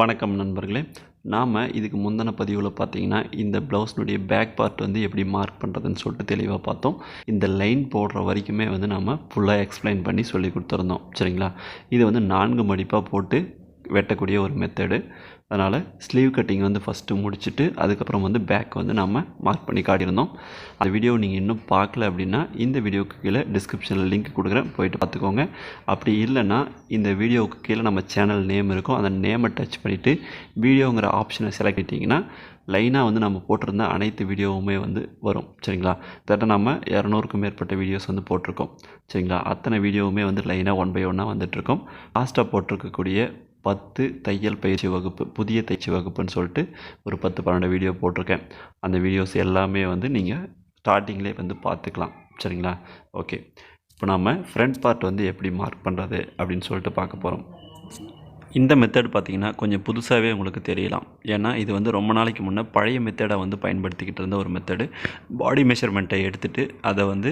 வணக்கம் நண்பர்களே. நாம் இதுக்கு முந்தின பதிவில் பார்த்தீங்கன்னா இந்த ப்ளவுஸ்னுடைய பேக் பார்ட் வந்து எப்படி மார்க் பண்ணுறதுன்னு சொல்லிட்டு தெளிவாக பார்த்தோம். இந்த லைன் போடுற வரைக்குமே வந்து நாம் ஃபுல்லாக எக்ஸ்பிளைன் பண்ணி சொல்லி கொடுத்துருந்தோம். சரிங்களா? இது வந்து நான்கு மடிப்பாக போட்டு வெட்டக்கூடிய ஒரு மெத்தடு அதனால் ஸ்லீவ் கட்டிங் வந்து ஃபஸ்ட்டு முடிச்சுட்டு அதுக்கப்புறம் வந்து பேக் வந்து நம்ம மார்க் பண்ணி காட்டியிருந்தோம். அந்த வீடியோ நீங்கள் இன்னும் பார்க்கல அப்படின்னா இந்த வீடியோவுக்கு கீழே டிஸ்கிரிப்ஷனில் லிங்க் கொடுக்குறேன். போயிட்டு பார்த்துக்கோங்க. அப்படி இல்லைன்னா இந்த வீடியோவுக்கு கீழே நம்ம சேனல் நேம் இருக்கும். அந்த நேமை டச் பண்ணிவிட்டு வீடியோங்கிற ஆப்ஷனை செலக்ட் பண்ணிட்டீங்கன்னா லைனாக வந்து நம்ம போட்டிருந்த அனைத்து வீடியோவுமே வந்து வரும். சரிங்களா? தட்ட நம்ம இரநூறுக்கும் மேற்பட்ட வீடியோஸ் வந்து போட்டிருக்கோம். சரிங்களா? அத்தனை வீடியோவுமே வந்து லைனாக ஒன் பை ஒன்னாக வந்துட்டுருக்கோம். லாஸ்ட்டாக போட்டிருக்கக்கூடிய பத்து தையல் பயிற்சி வகுப்பு புதிய தைச்சி வகுப்புன்னு சொல்லிட்டு ஒரு பத்து பன்னெண்டு வீடியோ போட்டிருக்கேன். அந்த வீடியோஸ் எல்லாமே வந்து நீங்கள் ஸ்டார்டிங்லேயே வந்து பார்த்துக்கலாம். சரிங்களா? ஓகே இப்போ நம்ம ஃப்ரண்ட் பார்ட் வந்து எப்படி மார்க் பண்ணுறது அப்படின்னு சொல்லிட்டு பார்க்க போகிறோம் இந்த மெத்தட் பார்த்தீங்கன்னா கொஞ்சம் புதுசாகவே உங்களுக்கு தெரியலாம். ஏன்னா இது வந்து ரொம்ப நாளைக்கு முன்னே பழைய மெத்தடை வந்து பயன்படுத்திக்கிட்டு இருந்த ஒரு மெத்தடு பாடி மெஷர்மெண்ட்டை எடுத்துகிட்டு அதை வந்து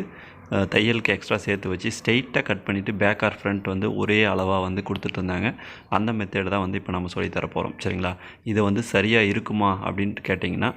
தையலுக்கு எக்ஸ்ட்ரா சேர்த்து வச்சு ஸ்ட்ரெயிட்டாக கட் பண்ணிவிட்டு பேக் ஆர் ஃப்ரண்ட் வந்து ஒரே அளவாக வந்து கொடுத்துட்டு இருந்தாங்க. அந்த மெத்தேடு தான் வந்து இப்போ நம்ம சொல்லித்தர போகிறோம் சரிங்களா? இது வந்து சரியாக இருக்குமா அப்படின்ட்டு கேட்டிங்கன்னா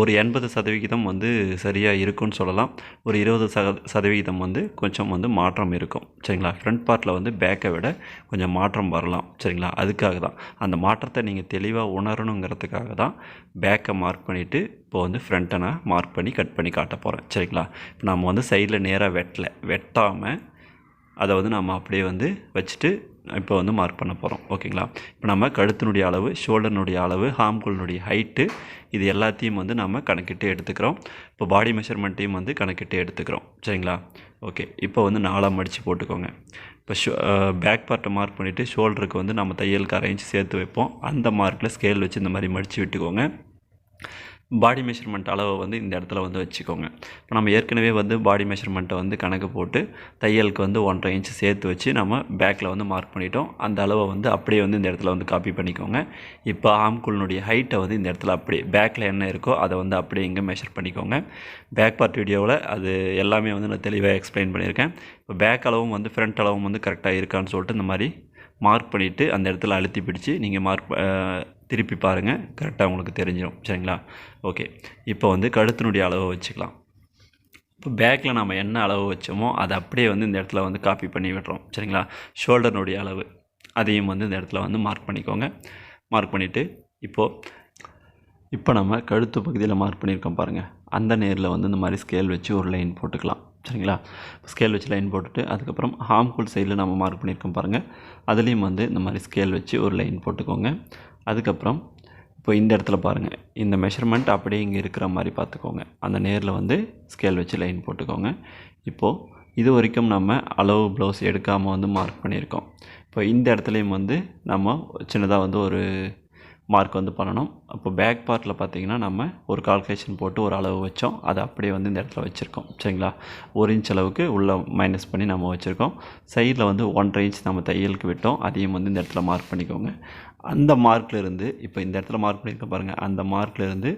ஒரு எண்பது சதவிகிதம் வந்து சரியாக இருக்கும்னு சொல்லலாம். ஒரு இருபது சத சதவிகிதம் வந்து கொஞ்சம் வந்து மாற்றம் இருக்கும். சரிங்களா? ஃப்ரண்ட் பார்ட்டில் வந்து பேக்கை விட கொஞ்சம் மாற்றம் வரலாம். சரிங்களா? அதுக்காக தான். அந்த மாற்றத்தை நீங்கள் தெளிவாக உணரணுங்கிறதுக்காக தான் பேக்கை மார்க் பண்ணிவிட்டு இப்போ வந்து ஃப்ரண்ட்டை நான் மார்க் பண்ணி கட் பண்ணி காட்ட போகிறேன் சரிங்களா? இப்போ நம்ம வந்து சைடில் நேராக வெட்டலை. வெட்டாமல் அதை வந்து நம்ம அப்படியே வந்து வச்சுட்டு இப்போ வந்து மார்க் பண்ண போகிறோம் ஓகேங்களா? இப்போ நம்ம கழுத்தினுடைய அளவு ஷோல்டர்னுடைய அளவு ஹாம்குள்னுடைய ஹைட்டு இது எல்லாத்தையும் வந்து நம்ம கணக்கிட்டு எடுத்துக்கிறோம். இப்போ பாடி மெஷர்மெண்ட்டையும் வந்து கணக்கிட்டு எடுத்துக்கிறோம். சரிங்களா? ஓகே. இப்போ வந்து நாலாக மடித்து போட்டுக்கோங்க. இப்போ ஷோ பேக் பார்ட்டை மார்க் பண்ணிவிட்டு ஷோல்டருக்கு வந்து நம்ம தையலுக்கு அரேஞ்ச் சேர்த்து வைப்போம். அந்த மார்க்கில் ஸ்கேல் வச்சு இந்த மாதிரி மடித்து விட்டுக்கோங்க. பாடி மெஷர்மெண்ட் அளவை வந்து இந்த இடத்துல வந்து வச்சுக்கோங்க. இப்போ நம்ம ஏற்கனவே வந்து பாடி மெஷர்மெண்ட்டை வந்து கணக்கு போட்டு தையலுக்கு வந்து ஒன்றரை இன்ச்சு சேர்த்து வச்சு நம்ம பேக்கில் வந்து மார்க் பண்ணிட்டோம். அந்த அளவை வந்து அப்படியே வந்து இந்த இடத்துல வந்து காப்பி பண்ணிக்கோங்க. இப்போ ஆம்குள்னுடைய ஹைட்டை வந்து இந்த இடத்துல அப்படியே பேக்கில் என்ன இருக்கோ அதை வந்து அப்படியே இங்கே மெஷர் பண்ணிக்கோங்க. பேக் பார்ட் வீடியோவில் அது எல்லாமே வந்து நான் தெளிவாக எக்ஸ்பிளைன் பண்ணியிருக்கேன். இப்போ பேக் அளவும் வந்து ஃப்ரண்ட் அளவும் வந்து கரெக்டாக இருக்கான்னு சொல்லிட்டு இந்த மாதிரி மார்க் பண்ணிவிட்டு அந்த இடத்துல அழுத்தி பிடிச்சி நீங்கள் மார்க் திருப்பி பாருங்கள் கரெக்டாக உங்களுக்கு தெரிஞ்சிடும் சரிங்களா? ஓகே இப்போ வந்து கழுத்தினுடைய அளவை வச்சுக்கலாம். இப்போ பேக்கில் நம்ம என்ன அளவு வச்சோமோ அதை அப்படியே வந்து இந்த இடத்துல வந்து காப்பி பண்ணி விடுறோம் சரிங்களா? ஷோல்டர்னுடைய அளவு. அதையும் வந்து இந்த இடத்துல வந்து மார்க் பண்ணிக்கோங்க. மார்க் பண்ணிவிட்டு இப்போது இப்போ நம்ம கழுத்து பகுதியில் மார்க் பண்ணியிருக்கோம் பாருங்கள் அந்த நேரில் வந்து இந்த மாதிரி ஸ்கேல் வச்சு ஒரு லைன் போட்டுக்கலாம். சரிங்களா? ஸ்கேல் வச்சு லைன் போட்டுட்டு அதுக்கப்புறம் ஹார்ம்ஃபுல் சைடில் நம்ம மார்க் பண்ணியிருக்கோம் பாருங்கள் அதுலேயும் வந்து இந்த மாதிரி ஸ்கேல் வச்சு ஒரு லைன் போட்டுக்கோங்க. அதுக்கப்புறம் இப்போ இந்த இடத்துல பாருங்கள் இந்த மெஷர்மெண்ட் அப்படியே இங்கே இருக்கிற மாதிரி பார்த்துக்கோங்க. அந்த நேரில் வந்து ஸ்கேல் வச்சு லைன் போட்டுக்கோங்க. இப்போது இது வரைக்கும் நம்ம அளவு ப்ளவுஸ் எடுக்காமல் வந்து மார்க் பண்ணியிருக்கோம். இப்போ இந்த இடத்துலையும் வந்து நம்ம சின்னதாக வந்து ஒரு மார்க் வந்து பண்ணணும். அப்போ பேக் பார்ட்டில் பார்த்தீங்கன்னா நம்ம ஒரு கால்குலேஷன் போட்டு ஒரு அளவு வச்சோம். அதை அப்படியே வந்து இந்த இடத்துல வச்சுருக்கோம். சரிங்களா? ஒரு இன்ச் அளவுக்கு உள்ளே மைனஸ் பண்ணி நம்ம வச்சுருக்கோம். சைடில் வந்து ஒன்றரை இன்ச் நம்ம தையலுக்கு விட்டோம். அதையும் வந்து இந்த இடத்துல மார்க் பண்ணிக்கோங்க. அந்த மார்க்கில் இருந்து இப்போ இந்த இடத்துல மார்க் பண்ணியிருக்க பாருங்கள் அந்த மார்க்கில் இருந்து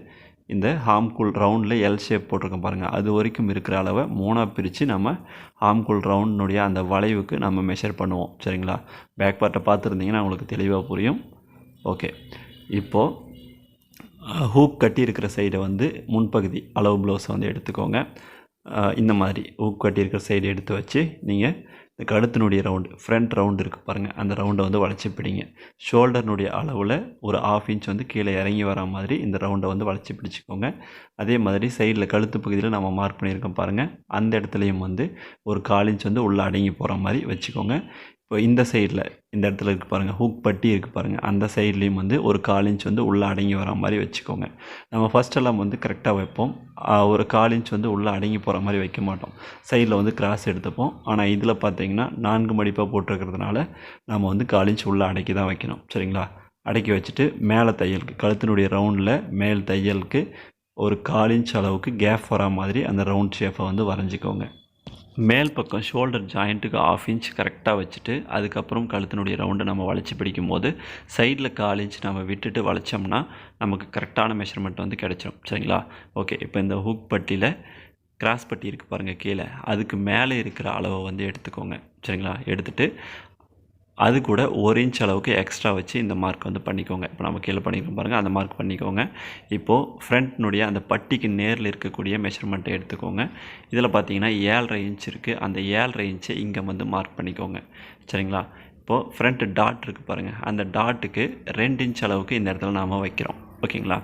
இந்த ஹாம்குல் ரவுண்டில் எல் ஷேப் போட்டிருக்கோம் பாருங்கள் அது வரைக்கும் இருக்கிற அளவை மூணாக பிரித்து நம்ம ஹாம்குல் ரவுண்டினுடைய அந்த வளைவுக்கு நம்ம மெஷர் பண்ணுவோம். சரிங்களா? பேக் பார்ட்டை பார்த்துருந்தீங்கன்னா உங்களுக்கு தெளிவாக புரியும். ஓகே இப்போது ஹூக் கட்டியிருக்கிற சைடை வந்து முன்பகுதி அளவு ப்ளவுஸை வந்து எடுத்துக்கோங்க. இந்த மாதிரி ஹூக் கட்டியிருக்கிற சைடு எடுத்து வச்சு நீங்கள் இந்த கழுத்தினுடைய ரவுண்டு ஃப்ரண்ட் ரவுண்டு இருக்குது பாருங்கள் அந்த ரவுண்டை வந்து வளைச்சி பிடிங்க. ஷோல்டர்னுடைய அளவில் ஒரு ஆஃப் இன்ச் வந்து கீழே இறங்கி வர மாதிரி இந்த ரவுண்டை வந்து வளைச்சி பிடிச்சிக்கோங்க. அதே மாதிரி சைடில் கழுத்து பகுதியில் நம்ம மார்க் பண்ணியிருக்கோம் பாருங்கள் அந்த இடத்துலையும் வந்து ஒரு கால் இன்ச் வந்து உள்ளே அடங்கி போகிற மாதிரி வச்சுக்கோங்க. இப்போ இந்த சைடில் இந்த இடத்துல இருக்குது பாருங்கள் ஹூக் பட்டி இருக்குது பாருங்கள் அந்த சைட்லேயும் வந்து ஒரு கால் இன்ச் வந்து உள்ளே அடங்கி வர மாதிரி வச்சுக்கோங்க. நம்ம ஃபஸ்ட்டெல்லாம் வந்து கரெக்டாக வைப்போம். ஒரு கால் இன்ச் வந்து உள்ளே அடங்கி போகிற மாதிரி வைக்க மாட்டோம். சைடில் வந்து கிராஸ் எடுத்துப்போம். ஆனால் இதில் பார்த்தீங்கன்னா நான்கு மடிப்பாக போட்டிருக்கிறதுனால நம்ம வந்து கால் இன்ச் உள்ளே அடக்கி தான் வைக்கணும். சரிங்களா? அடக்கி வச்சுட்டு மேலே தையலுக்கு கழுத்தினுடைய ரவுண்டில் மேல் தையலுக்கு ஒரு கால் இன்ச் அளவுக்கு கேப் வரா மாதிரி அந்த ரவுண்ட் ஷேப்பை வந்து வரைஞ்சிக்கோங்க. மேல் பக்கம் ஷோல்டர் ஜாயிண்ட்டுக்கு ஆஃப் இன்ச் கரெக்டாக வச்சுட்டு அதுக்கப்புறம் கழுத்தினுடைய ரவுண்டை நம்ம வளைச்சி பிடிக்கும் போது சைடில் கால் இன்ச் நம்ம விட்டுட்டு வளைச்சோம்னா நமக்கு கரெக்டான மெஷர்மெண்ட் வந்து கிடச்சிரும். சரிங்களா? ஓகே இப்போ இந்த ஹூக் பட்டியில் கிராஸ் பட்டி இருக்குது பாருங்கள் கீழே. அதுக்கு மேலே இருக்கிற அளவை வந்து எடுத்துக்கோங்க. சரிங்களா? எடுத்துகிட்டு அது கூட ஒரு இன்ச் அளவுக்கு எக்ஸ்ட்ரா வச்சு இந்த மார்க் வந்து பண்ணிக்கோங்க. இப்போ நம்ம கீழே பண்ணிக்கிறோம் பாருங்கள் அந்த மார்க் பண்ணிக்கோங்க. இப்போது ஃப்ரண்ட்னுடைய அந்த பட்டிக்கு நேரில் இருக்கக்கூடிய மெஷர்மெண்ட்டை எடுத்துக்கோங்க. இதில் பார்த்தீங்கன்னா ஏழரை இன்ச் இருக்குது அந்த ஏழரை இன்ச்சை இங்கே வந்து மார்க் பண்ணிக்கோங்க. சரிங்களா? இப்போது ஃப்ரண்ட் டாட் இருக்குது பாருங்கள் அந்த டாட்டுக்கு ரெண்டு இன்ச் அளவுக்கு இந்த இடத்துல நாம் வைக்கிறோம். ஓகேங்களா?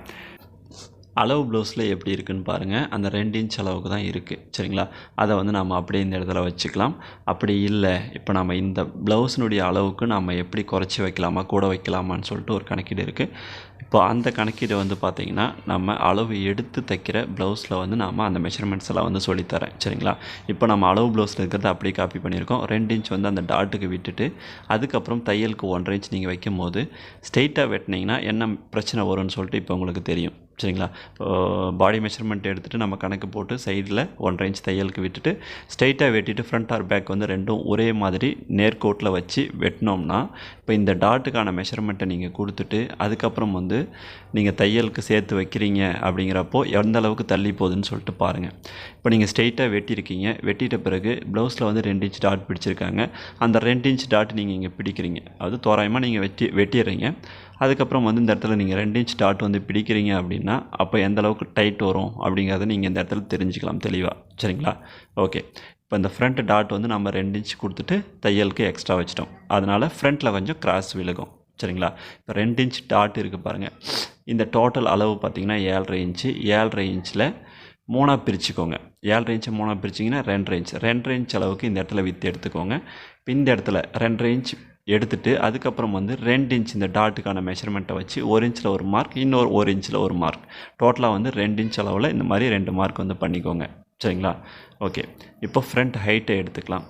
அளவு ப்ளவுஸில் எப்படி இருக்குன்னு பாருங்கள் அந்த ரெண்டு இன்ச் அளவுக்கு தான் இருக்குது சரிங்களா? அதை வந்து நம்ம அப்படியே இந்த இடத்துல வச்சுக்கலாம். அப்படி இல்லை இப்போ நம்ம இந்த ப்ளவுஸினுடைய அளவுக்கு நம்ம எப்படி குறைச்சி வைக்கலாமா கூட வைக்கலாமான்னு சொல்லிட்டு ஒரு கணக்கீடு இருக்குது இப்போ அந்த கணக்கீடு வந்து பார்த்திங்கன்னா நம்ம அளவு எடுத்து தைக்கிற ப்ளவுஸில் வந்து நாம் அந்த மெஷர்மெண்ட்ஸ் எல்லாம் வந்து சொல்லித்தரேன். சரிங்களா? இப்போ நம்ம அளவு ப்ளவுஸில் இருக்கிறத அப்படியே காப்பி பண்ணியிருக்கோம். ரெண்டு இன்ச் வந்து அந்த டாட்டுக்கு விட்டுட்டு அதுக்கப்புறம் தையலுக்கு ஒன்றரை இன்ச் நீங்கள் வைக்கும் போது ஸ்ட்ரெயிட்டாக வெட்டினீங்கன்னா என்ன பிரச்சனை வரும்னு சொல்லிட்டு இப்போ உங்களுக்கு தெரியும். சரிங்களா? பாடி மெஷர்மெண்ட் எடுத்துகிட்டு நம்ம கணக்கு போட்டு சைடில் ஒன்றரை இன்ச் தையலுக்கு விட்டுட்டு ஸ்ட்ரைட்டாக வெட்டிட்டு ஃப்ரண்ட் ஆர் பேக் வந்து ரெண்டும் ஒரே மாதிரி நேர்கோட்டில் வச்சு வெட்டினோம்னா இப்போ இந்த டாட்டுக்கான மெஷர்மெண்ட்டை நீங்கள் கொடுத்துட்டு அதுக்கப்புறம் வந்து நீங்கள் தையலுக்கு சேர்த்து வைக்கிறீங்க அப்படிங்கிறப்போ எந்த அளவுக்கு தள்ளி போகுதுன்னு சொல்லிட்டு பாருங்கள் இப்போ நீங்கள் ஸ்ட்ரெயிட்டாக வெட்டியிருக்கீங்க வெட்டிட்ட பிறகு ப்ளவுஸில் வந்து ரெண்டு இன்ச் டாட் பிடிச்சிருக்காங்க. அந்த ரெண்டு இன்ச் டாட் நீங்கள் இங்கே பிடிக்கிறீங்க. அது தோராயமாக நீங்கள் வெட்டி வெட்டிடுறீங்க. அதுக்கப்புறம் வந்து இந்த இடத்துல நீங்கள் ரெண்டு இன்ச் டாட் வந்து பிடிக்கிறீங்க அப்படின்னா அப்போ எந்த அளவுக்கு டைட் வரும் அப்படிங்கிறத நீங்கள் இந்த இடத்துல தெரிஞ்சுக்கலாம் தெளிவாக சரிங்களா? ஓகே இப்போ இந்த ஃப்ரண்ட் டாட் வந்து நம்ம ரெண்டு இன்ச் கொடுத்துட்டு தையலுக்கு எக்ஸ்ட்ரா வச்சிட்டோம். அதனால் ஃப்ரண்ட்டில் கொஞ்சம் கிராஸ் விழுகும் சரிங்களா? இப்போ ரெண்டு இன்ச் டாட் இருக்குது பாருங்கள் இந்த டோட்டல் அளவு பார்த்திங்கன்னா ஏழரை இன்ச்சு ஏழரை இன்ச்சில் மூணாக பிரிச்சுக்கோங்க. ஏழரை இன்ச்சு மூணாக பிரிச்சிங்கன்னா ரெண்டரை இன்ச் ரெண்டரை இன்ச் அளவுக்கு இந்த இடத்துல வித்து எடுத்துக்கோங்க. இப்போ இந்த இடத்துல ரெண்டரை இன்ச் எடுத்துட்டு அதுக்கப்புறம் வந்து ரெண்டு இன்ச் இந்த டாட்டுக்கான மெஷர்மெண்ட்டை வச்சு ஒரு இன்ச்சில் ஒரு மார்க் இன்னொரு ஒரு இன்ச்சில் ஒரு மார்க் டோட்டலாக வந்து ரெண்டு இன்ச் அளவில் இந்த மாதிரி ரெண்டு மார்க் வந்து பண்ணிக்கோங்க. சரிங்களா? ஓகே இப்போ ஃப்ரண்ட் ஹைட்டை எடுத்துக்கலாம்.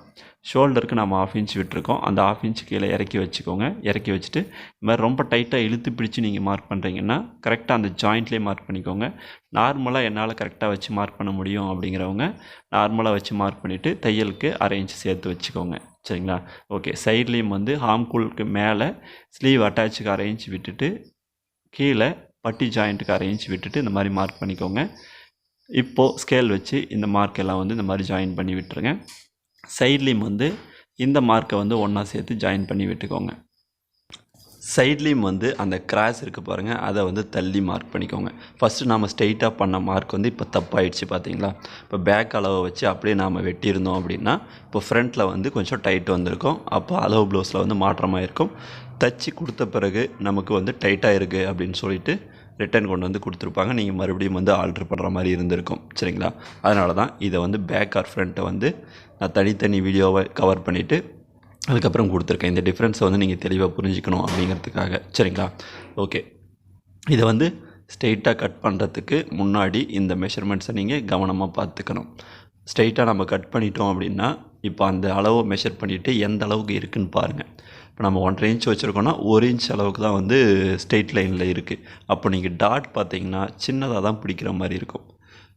ஷோல்டருக்கு நம்ம ஆஃப் இன்ச் விட்டுருக்கோம். அந்த ஆஃப் இன்ச் கீழே இறக்கி வச்சுக்கோங்க. இறக்கி வச்சுட்டு இந்த மாதிரி ரொம்ப டைட்டாக இழுத்து பிடிச்சி நீங்கள் மார்க் பண்ணுறீங்கன்னா கரெக்டாக அந்த ஜாயிண்ட்லேயே மார்க் பண்ணிக்கோங்க. நார்மலாக என்னால் கரெக்டாக வச்சு மார்க் பண்ண முடியும் அப்படிங்கிறவங்க நார்மலாக வச்சு மார்க் பண்ணிவிட்டு தையலுக்கு அரை இன்ச் சேர்த்து வச்சுக்கோங்க. சரிங்களா? ஓகே சைட்லேயும் வந்து ஹாம்குலுக்கு மேலே ஸ்லீவ் அட்டாச்சுக்கு அரேஞ்ச் விட்டுட்டு கீழே பட்டி ஜாயிண்ட்டுக்கு அரேஞ்ச் விட்டுட்டு இந்த மாதிரி மார்க் பண்ணிக்கோங்க. இப்போது ஸ்கேல் வச்சு இந்த மார்க் எல்லாம் வந்து இந்த மாதிரி ஜாயின் பண்ணி விட்டுருங்க. சைட்லேயும் வந்து இந்த மார்க்கை வந்து ஒன்றா சேர்த்து ஜாயின் பண்ணி விட்டுக்கோங்க. சைட்லேயும் வந்து அந்த கிராஸ் இருக்குது பாருங்கள் அதை வந்து தள்ளி மார்க் பண்ணிக்கோங்க. ஃபஸ்ட்டு நாம் ஸ்ட்ரெயிட்டாக பண்ண மார்க் வந்து இப்போ தப்பாயிடுச்சு பார்த்தீங்களா இப்போ பேக் அளவை வச்சு அப்படியே நாம் வெட்டியிருந்தோம் அப்படின்னா இப்போ ஃப்ரண்ட்டில் வந்து கொஞ்சம் டைட் வந்திருக்கும். அப்போ அளவு ப்ளவுஸில் வந்து மாற்றமாக இருக்கும். தச்சு கொடுத்த பிறகு நமக்கு வந்து டைட்டாக இருக்குது அப்படின்னு சொல்லிட்டு ரிட்டர்ன் கொண்டு வந்து கொடுத்துருப்பாங்க. நீங்கள் மறுபடியும் வந்து ஆல்ட்ரு பண்ணுற மாதிரி இருந்திருக்கும். சரிங்களா? அதனால தான் இதை வந்து பேக் ஆர் ஃப்ரண்ட்டை வந்து நான் தனித்தனி வீடியோவை கவர் பண்ணிவிட்டு அதுக்கப்புறம் கொடுத்துருக்கேன். இந்த டிஃப்ரென்ஸை வந்து நீங்கள் தெளிவாக புரிஞ்சுக்கணும் அப்படிங்கிறதுக்காக. சரிங்களா? ஓகே இதை வந்து ஸ்ட்ரெயிட்டாக கட் பண்ணுறதுக்கு முன்னாடி இந்த மெஷர்மெண்ட்ஸை நீங்கள் கவனமாக பார்த்துக்கணும். ஸ்ட்ரெயிட்டாக நம்ம கட் பண்ணிட்டோம் அப்படின்னா இப்போ அந்த அளவை மெஷர் பண்ணிவிட்டு எந்த அளவுக்கு இருக்குன்னு பாருங்கள் இப்போ நம்ம ஒன்றரை இன்ச் வச்சுருக்கோன்னா ஒரு இன்ச் அளவுக்கு தான் வந்து ஸ்ட்ரெயிட் லைனில் இருக்குது அப்போ நீங்கள் டாட் பார்த்தீங்கன்னா சின்னதாக தான் பிடிக்கிற மாதிரி இருக்கும்.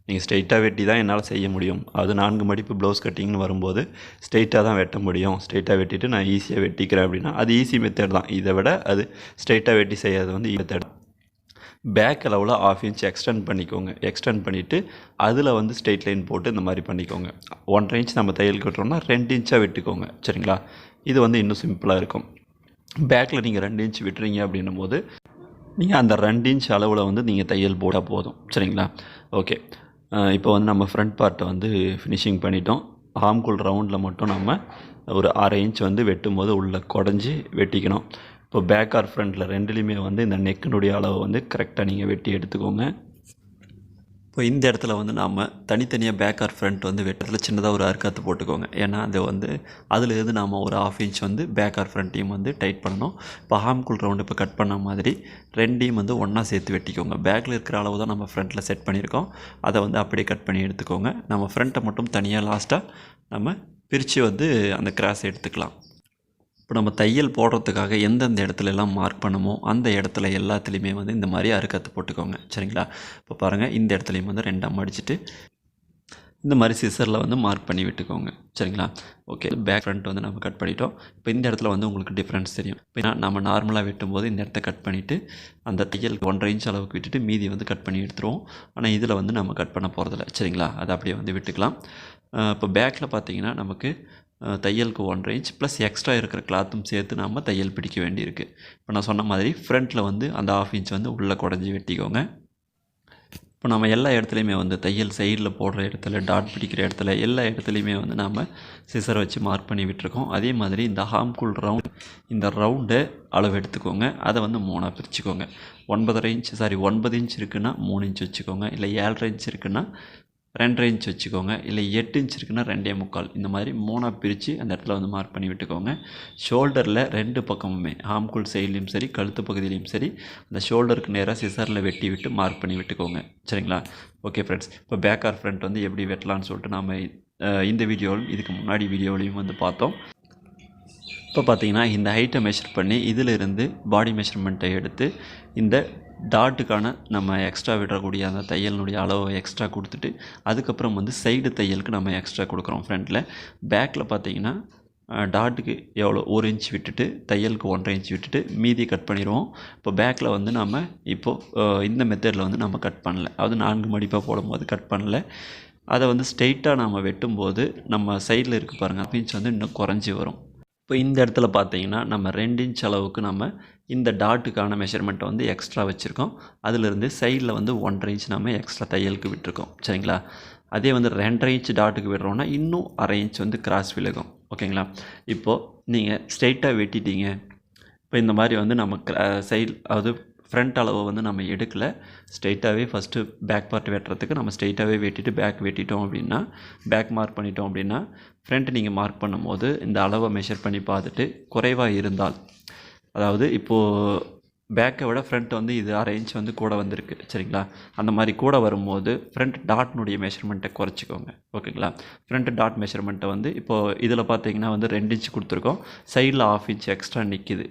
நீங்கள் ஸ்ட்ரெயிட்டாக வெட்டி தான் என்னால் செய்ய முடியும். அது நான்கு மடிப்பு ப்ளவுஸ் கட்டிங்னு வரும்போது ஸ்ட்ரெயிட்டாக தான் வெட்ட முடியும். ஸ்ட்ரெயிட்டாக வெட்டிட்டு நான் ஈஸியாக வெட்டிக்கிறேன் அப்படின்னா அது ஈஸி மெத்தட் தான். இதை விட அது ஸ்ட்ரெயிட்டாக வெட்டி செய்யறது வந்து மெத்தட் பேக் அளவில் ஆஃப் இன்ச் எக்ஸ்டெண்ட் பண்ணிக்கோங்க. எக்ஸ்டெண்ட் பண்ணிவிட்டு அதில் வந்து ஸ்ட்ரெயிட் லைன் போட்டு இந்த மாதிரி பண்ணிக்கோங்க. ஒன்றரை இன்ச் நம்ம தையல் கட்டுறோம்னா ரெண்டு இன்ச்சாக வெட்டிக்கோங்க. சரிங்களா? இது வந்து இன்னும் சிம்பிளாக இருக்கும். பேக்கில் நீங்கள் ரெண்டு இன்ச் விட்டுறீங்க அப்படின்னும் போது நீங்கள் அந்த ரெண்டு இன்ச் அளவில் வந்து நீங்கள் தையல் போட்டால் போதும். சரிங்களா? ஓகே இப்போ வந்து நம்ம ஃப்ரண்ட் பார்ட்டை வந்து ஃபினிஷிங் பண்ணிட்டோம். ஆம்கூல் ரவுண்டில் மட்டும் நம்ம ஒரு அரை இன்ச் வந்து வெட்டும் போது உள்ளே குடஞ்சி வெட்டிக்கணும். இப்போ பேக் ஆர் ஃப்ரண்ட்டில் ரெண்டுலேயுமே வந்து இந்த நெக்கினுடைய அளவை வந்து கரெக்டாக நீங்கள் வெட்டி எடுத்துக்கோங்க. இப்போ இந்த இடத்துல வந்து நாம் தனித்தனியாக பேக் ஆர் ஃப்ரண்ட் வந்து வெட்டத்தில் சின்னதாக ஒரு அறுக்காத்து போட்டுக்கோங்க. ஏன்னா அது வந்து அதில் இருந்து நாம் ஒரு ஆஃப் இன்ச் வந்து பேக் ஆர் ஃப்ரண்ட்டையும் வந்து டைட் பண்ணணும். இப்போ ஹாம்குள் ரவுண்டு இப்போ கட் பண்ண மாதிரி ரெண்டையும் வந்து ஒன்றா சேர்த்து வெட்டிக்கோங்க. பேக்கில் இருக்கிற அளவு தான் நம்ம ஃப்ரண்ட்டில் செட் பண்ணியிருக்கோம். அதை வந்து அப்படியே கட் பண்ணி எடுத்துக்கோங்க. நம்ம ஃப்ரண்ட்டை மட்டும் தனியாக லாஸ்ட்டாக நம்ம பிரித்து வந்து அந்த கிராஸ் எடுத்துக்கலாம். இப்போ நம்ம தையல் போடுறதுக்காக எந்தெந்த இடத்துல எல்லாம் மார்க் பண்ணுமோ அந்த இடத்துல எல்லாத்துலேயுமே வந்து இந்த மாதிரி அறுக்கத்து போட்டுக்கோங்க. சரிங்களா? இப்போ பாருங்கள் இந்த இடத்துலையும் வந்து ரெண்டாக மடிச்சுட்டு இந்த மாதிரி சிசரில் வந்து மார்க் பண்ணி விட்டுக்கோங்க. சரிங்களா? ஓகே பேக் ஃப்ரண்ட் வந்து நம்ம கட் பண்ணிட்டோம். இப்போ இந்த இடத்துல வந்து உங்களுக்கு டிஃப்ரென்ஸ் தெரியும். இப்போ நம்ம நார்மலாக வெட்டும்போது இந்த இடத்த கட் பண்ணிவிட்டு அந்த தையல் ஒன்றரை இன்ச் அளவுக்கு விட்டுட்டு மீதி வந்து கட் பண்ணி எடுத்துருவோம். ஆனால் இதில் வந்து நம்ம கட் பண்ண போகிறதில்ல சரிங்களா? அதை அப்படியே வந்து விட்டுக்கலாம். இப்போ பேக்கில் பார்த்தீங்கன்னா நமக்கு தையலுக்கு ஒன் இன்ச் ப்ளஸ் எக்ஸ்ட்ரா இருக்கிற கிளாத்தும் சேர்த்து நாம் தையல் பிடிக்க வேண்டியிருக்கு. இப்போ நான் சொன்ன மாதிரி ஃப்ரண்ட்டில் வந்து அந்த ஆஃப் இன்ச் வந்து உள்ளே குடஞ்சி வெட்டிக்கோங்க. இப்போ நம்ம எல்லா இடத்துலையுமே வந்து தையல் சைடில் போடுற இடத்துல டாட் பிடிக்கிற இடத்துல எல்லா இடத்துலையுமே வந்து நாம் சிசர் வச்சு மார்க் பண்ணி விட்டுருக்கோம். அதே மாதிரி இந்த ஹாம்குல் ரவுண்ட் இந்த ரவுண்டு அளவு எடுத்துக்கோங்க. அதை வந்து மூணாக பிரிச்சுக்கோங்க. ஒன்பதரை இன்ச் சாரி ஒன்பது இன்ச் இருக்குன்னா மூணு இன்ச் வச்சுக்கோங்க. இல்லை ஏழரை இன்ச் இருக்குன்னா ரெண்டரை இன்ச் வச்சுக்கோங்க. இல்லை எட்டு இன்ச் இருக்குன்னா ரெண்டே முக்கால். இந்த மாதிரி மூணாக பிரித்து அந்த இடத்துல வந்து மார்க் பண்ணி விட்டுக்கோங்க. ஷோல்டரில் ரெண்டு பக்கமுமே ஆம்குள் சைட்லேயும் சரி கழுத்து பகுதியிலையும் சரி அந்த ஷோல்டருக்கு நேராக சிசரில் வெட்டி விட்டு மார்க் பண்ணி விட்டுக்கோங்க. சரிங்களா? ஓகே ஃப்ரெண்ட்ஸ் இப்போ பேக் ஆர் ஃப்ரண்ட் வந்து எப்படி வெட்டலான்னு சொல்லிட்டு நாம் இந்த வீடியோவிலும் இதுக்கு முன்னாடி வீடியோவிலையும் வந்து பார்த்தோம். இப்போ பார்த்தீங்கன்னா இந்த ஹைட்டை மெஷர் பண்ணி இதிலிருந்து பாடி மெஷர்மெண்ட்டை எடுத்து இந்த டாட்டுக்கான நம்ம எக்ஸ்ட்ரா விடக்கூடிய அந்த தையலினுடைய அளவை எக்ஸ்ட்ரா கொடுத்துட்டு அதுக்கப்புறம் வந்து சைடு தையலுக்கு நம்ம எக்ஸ்ட்ரா கொடுக்குறோம் ஃப்ரண்ட்டில் பேக்கில் பார்த்தீங்கன்னா டாட்டுக்கு எவ்வளோ ஒரு இன்ச் விட்டுட்டு தையலுக்கு ஒன்றரை இன்ச் விட்டுட்டு மீதி கட் பண்ணிடுவோம். இப்போ பேக்கில் வந்து நம்ம இப்போது இந்த மெத்தடில் வந்து நம்ம கட் பண்ணல. அதாவது நான்கு மடிப்பாக போடும்போது கட் பண்ணல. அதை வந்து ஸ்ட்ரெயிட்டாக நம்ம வெட்டும்போது நம்ம சைடில் இருக்கு பாருங்கள் பிஞ்ச் வந்து இன்னும் குறைஞ்சி வரும். இப்போ இந்த இடத்துல பார்த்தீங்கன்னா நம்ம ரெண்டு இன்ச் அளவுக்கு நம்ம இந்த டாட்டுக்கான மெஷர்மெண்ட்டை வந்து எக்ஸ்ட்ரா வச்சுருக்கோம். அதிலிருந்து சைடில் வந்து ஒன்றரை இன்ச் நம்ம எக்ஸ்ட்ரா தையலுக்கு விட்டுருக்கோம். சரிங்களா? அதே வந்து ரெண்டரை இன்ச் டாட்டுக்கு விடுறோன்னா இன்னும் அரை இன்ச் வந்து கிராஸ் விலகும் ஓகேங்களா? இப்போது நீங்கள் ஸ்ட்ரெயிட்டாக வெட்டிட்டீங்க. இப்போ இந்த மாதிரி வந்து நம்ம சைடு அதாவது ஃப்ரண்ட் அளவை வந்து நம்ம எடுக்கலை. ஸ்ட்ரெயிட்டாகவே ஃபஸ்ட்டு பேக் பார்ட் வெட்டுறதுக்கு நம்ம ஸ்ட்ரெயிட்டாகவே வெட்டிட்டு பேக் வெட்டிட்டோம் அப்படின்னா பேக் மார்க் பண்ணிட்டோம் அப்படின்னா ஃப்ரண்ட் நீங்கள் மார்க் பண்ணும்போது இந்த அளவை மெஷர் பண்ணி பார்த்துட்டு குறைவாக இருந்தால் அதாவது இப்போது பேக்கை விட ஃப்ரண்ட் வந்து இது அரை இன்ச் வந்து கூட வந்திருக்கு சரிங்களா? அந்த மாதிரி கூட வரும்போது ஃப்ரண்ட் டாட்னுடைய மெஷர்மெண்ட்டை குறைச்சிக்கோங்க ஓகேங்களா? ஃப்ரண்ட் டாட் மெஷர்மெண்ட்டை வந்து இப்போது இதில் பார்த்தீங்கன்னா வந்து ரெண்டு இன்ச் கொடுத்துருக்கோம். சைடில் ஆஃப் இன்ச் எக்ஸ்ட்ரா நிற்கிது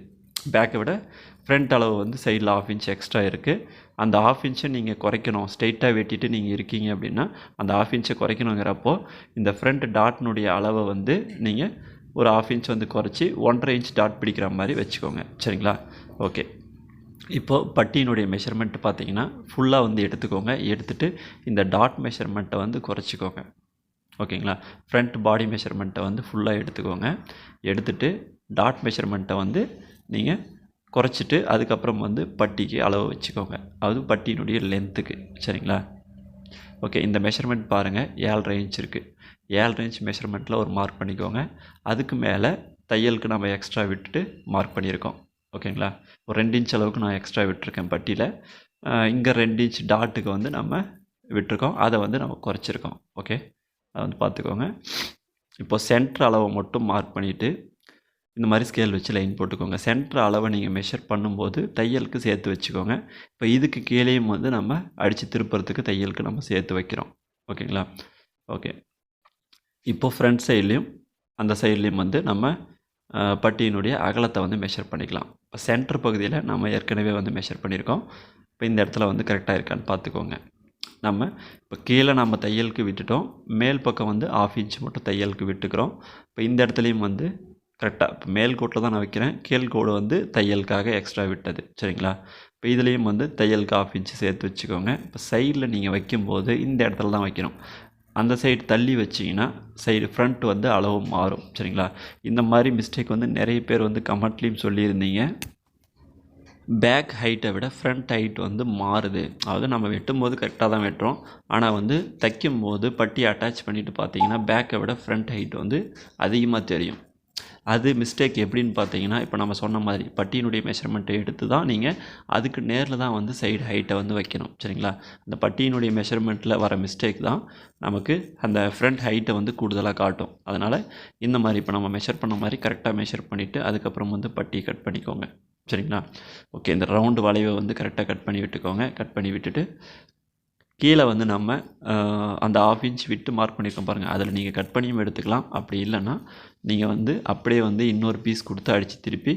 பேக்கை விட ஃப்ரண்ட் அளவு வந்து சைடில் ஆஃப் இன்ச் எக்ஸ்ட்ரா இருக்குது அந்த ஆஃப் இன்ச்சை நீங்கள் குறைக்கணும். ஸ்ட்ரெயிட்டாக வெட்டிட்டு நீங்கள் இருக்கீங்க அப்படின்னா அந்த ஆஃப் இன்ச்சை குறைக்கணுங்கிறப்போ இந்த ஃப்ரண்ட் டாட்னுடைய அளவை வந்து நீங்கள் ஒரு ஆஃப் இன்ச் வந்து குறைச்சி ஒன்றரை இன்ச் டாட் பிடிக்கிற மாதிரி வச்சுக்கோங்க. சரிங்களா? ஓகே இப்போது பட்டியினுடைய மெஷர்மெண்ட் பார்த்தீங்கன்னா ஃபுல்லாக வந்து எடுத்துக்கோங்க. எடுத்துகிட்டு இந்த டாட் மெஷர்மெண்ட்டை வந்து குறைச்சிக்கோங்க. ஓகேங்களா ஃப்ரண்ட் பாடி மெஷர்மெண்ட்டை வந்து ஃபுல்லாக எடுத்துக்கோங்க. எடுத்துகிட்டு டாட் மெஷர்மெண்ட்டை வந்து நீங்கள் குறைச்சிட்டு அதுக்கப்புறம் வந்து பட்டிக்கு அளவு வச்சுக்கோங்க. அதுவும் பட்டியினுடைய லென்த்துக்கு சரிங்களா? ஓகே இந்த மெஷர்மெண்ட் பாருங்கள் ஏழரை இன்ச் இருக்குது ஏழரை இன்ச் மெஷர்மெண்ட்டில் ஒரு மார்க் பண்ணிக்கோங்க. அதுக்கு மேலே தையலுக்கு நம்ம எக்ஸ்ட்ரா விட்டுட்டு மார்க் பண்ணியிருக்கோம். ஓகேங்களா ஒரு ரெண்டு இன்ச் அளவுக்கு நான் எக்ஸ்ட்ரா விட்டுருக்கேன் பட்டியில். இங்கே ரெண்டு இன்ச் டாட்டுக்கு வந்து நம்ம விட்டுருக்கோம். அதை வந்து நம்ம குறைச்சிருக்கோம். ஓகே அதை வந்து பார்த்துக்கோங்க. இப்போ சென்டர் அளவை மட்டும் மார்க் பண்ணிவிட்டு இந்த மாதிரி ஸ்கேல் வச்சு லைன் போட்டுக்கோங்க. சென்டர் அளவை நீங்கள் மெஷர் பண்ணும்போது தையலுக்கு சேர்த்து வச்சுக்கோங்க. இப்போ இதுக்கு கீழேயும் வந்து நம்ம அடித்து திருப்புறத்துக்கு தையலுக்கு நம்ம சேர்த்து வைக்கிறோம். ஓகேங்களா? ஓகே. இப்போ ஃப்ரண்ட் சைட்லேயும் அந்த சைட்லேயும் வந்து நம்ம பட்டியினுடைய அகலத்தை வந்து மெஷர் பண்ணிக்கலாம். இப்போ சென்டர் பகுதியில் நம்ம ஏற்கனவே வந்து மெஷர் பண்ணியிருக்கோம். இப்போ இந்த இடத்துல வந்து கரெக்டாக இருக்கான்னு பார்த்துக்கோங்க. நம்ம இப்போ கீழே நம்ம தையலுக்கு விட்டுட்டோம். மேல் பக்கம் வந்து ஆஃப் இன்ச் மட்டும் தையலுக்கு விட்டுக்கிறோம். இப்போ இந்த இடத்துலையும் வந்து கரெக்டாக இப்போ மேல் கோட்டில் தான் நான் வைக்கிறேன். கீழ்கோடு வந்து தையலுக்காக எக்ஸ்ட்ரா விட்டது. சரிங்களா? இப்போ இதுலேயும் வந்து தையலுக்கு ஆஃப் இன்ச்சு சேர்த்து வச்சுக்கோங்க. இப்போ சைடில் நீங்கள் வைக்கும்போது இந்த இடத்துல தான் வைக்கணும். அந்த சைடு தள்ளி வச்சிங்கன்னா சைடு ஃப்ரண்ட் வந்து அளவு மாறும். சரிங்களா? இந்த மாதிரி மிஸ்டேக் வந்து நிறைய பேர் வந்து கமெண்ட்லேயும் சொல்லியிருந்தீங்க. பேக் ஹைட்டை விட ஃப்ரண்ட் ஹைட் வந்து மாறுது. அதாவது நம்ம வெட்டும்போது கரெக்டாக தான் வெட்டுறோம். ஆனால் வந்து தைக்கும் போது பட்டி அட்டாச் பண்ணிவிட்டு பார்த்தீங்கன்னா பேக்கை விட ஃப்ரண்ட் ஹைட் வந்து அதிகமாக தெரியும். அது மிஸ்டேக் எப்படின்னு பார்த்தீங்கன்னா இப்போ நம்ம சொன்ன மாதிரி பட்டியினுடைய மெஷர்மெண்ட்டை எடுத்து தான் நீங்கள் அதுக்கு நேரில் தான் வந்து சைடு ஹைட்டை வந்து வைக்கணும். சரிங்களா? அந்த பட்டியினுடைய மெஷர்மெண்ட்டில் வர மிஸ்டேக் தான் நமக்கு அந்த ஃப்ரண்ட் ஹைட்டை வந்து கூடுதலாக காட்டும். அதனால் இந்த மாதிரி இப்போ நம்ம மெஷர் பண்ண மாதிரி கரெக்டாக மெஷர் பண்ணிவிட்டு அதுக்கப்புறம் வந்து பட்டி கட் பண்ணிக்கோங்க. சரிங்களா? ஓகே இந்த ரவுண்டு வளைவை வந்து கரெக்டாக கட் பண்ணி விட்டுக்கோங்க. கட் பண்ணி விட்டுட்டு கீழே வந்து நம்ம அந்த ஆஃப் இன்ச் விட்டு மார்க் பண்ணியிருக்கோம் பாருங்கள் அதில் நீங்கள் கட் பண்ணியும் எடுத்துக்கலாம். அப்படி இல்லைன்னா நீங்கள் வந்து அப்படியே வந்து இன்னொரு பீஸ் கொடுத்து அடித்து திருப்பி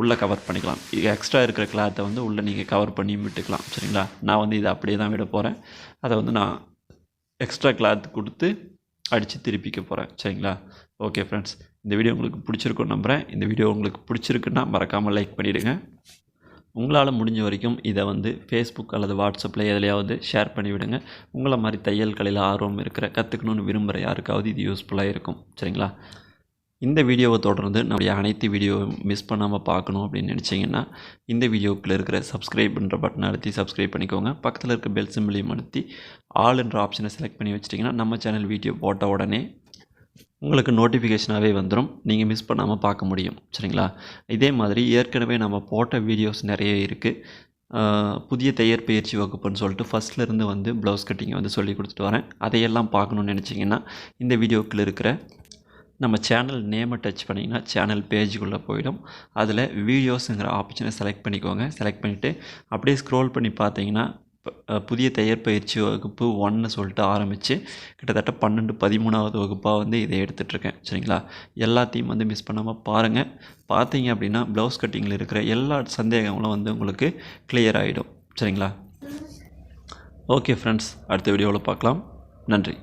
உள்ளே கவர் பண்ணிக்கலாம். இது எக்ஸ்ட்ரா இருக்கிற கிளாத்தை வந்து உள்ளே நீங்கள் கவர் பண்ணியும் விட்டுக்கலாம். சரிங்களா? நான் வந்து இதை அப்படியே தான் விட போகிறேன் அதை வந்து நான் எக்ஸ்ட்ரா கிளாத் கொடுத்து அடித்து திருப்பிக்க போகிறேன் சரிங்களா? ஓகே ஃப்ரெண்ட்ஸ் இந்த வீடியோ உங்களுக்கு பிடிச்சிருக்குன்னு நம்புகிறேன் இந்த வீடியோ உங்களுக்கு பிடிச்சிருக்குன்னா மறக்காமல் லைக் பண்ணிவிடுங்க உங்களால் முடிஞ்ச வரைக்கும் இதை வந்து ஃபேஸ்புக் அல்லது வாட்ஸ்அப்பில் எதுலையாவது ஷேர் பண்ணிவிடுங்க. உங்களை மாதிரி தையல் கலையில் ஆர்வம் இருக்கிற கற்றுக்கணுன்னு விரும்புகிற யாருக்காவது இது யூஸ்ஃபுல்லாக இருக்கும். சரிங்களா? இந்த வீடியோவை தொடர்ந்து நம்முடைய அனைத்து வீடியோவும் மிஸ் பண்ணாமல் பார்க்கணும் அப்படின்னு நினச்சிங்கன்னா இந்த வீடியோக்குள்ளே இருக்கிற சப்ஸ்கிரைப்ன்ற பட்டனை அழுத்தி சப்ஸ்கிரைப் பண்ணிக்கோங்க. பக்கத்தில் இருக்க பெல் சிம்பிளையும் அழுத்தி ஆல் என்ற ஆப்ஷனை செலக்ட் பண்ணி வச்சிட்டிங்கன்னா நம்ம சேனல் வீடியோ போட்ட உடனே உங்களுக்கு நோட்டிஃபிகேஷனாகவே வந்துடும் நீங்கள் மிஸ் பண்ணாமல் பார்க்க முடியும். சரிங்களா? இதே மாதிரி ஏற்கனவே நம்ம போட்ட வீடியோஸ் நிறைய இருக்குது புதிய தையற் பயிற்சி வகுப்புன்னு சொல்லிட்டு ஃபஸ்ட்லேருந்து வந்து ப்ளவுஸ் கட்டிங்கை வந்து சொல்லி கொடுத்துட்டு வரேன். அதையெல்லாம் பார்க்கணுன்னு நினச்சிங்கன்னா இந்த வீடியோக்குள்ளே இருக்கிற நம்ம சேனல் நேமை டச் பண்ணிங்கன்னா சேனல் பேஜுக்குள்ளே போயிடும். அதில் வீடியோஸுங்கிற ஆப்ஷனை செலக்ட் பண்ணிக்கோங்க. செலக்ட் பண்ணிவிட்டு அப்படியே ஸ்க்ரோல் பண்ணி பார்த்தீங்கன்னா புதிய தையற் பயிற்சி வகுப்பு ஒன்று சொல்லிட்டு ஆரம்பித்து கிட்டத்தட்ட பன்னெண்டு பதிமூணாவது வகுப்பாக வந்து இதை எடுத்துகிட்ருக்கேன் சரிங்களா? எல்லாத்தையும் வந்து மிஸ் பண்ணாமல் பாருங்கள் பார்த்தீங்க அப்படின்னா ப்ளவுஸ் கட்டிங்கில் இருக்கிற எல்லா சந்தேகங்களும் வந்து உங்களுக்கு கிளியர் ஆகிடும் சரிங்களா? ஓகே ஃப்ரெண்ட்ஸ் அடுத்த வீடியோவில் பார்க்கலாம். நன்றி.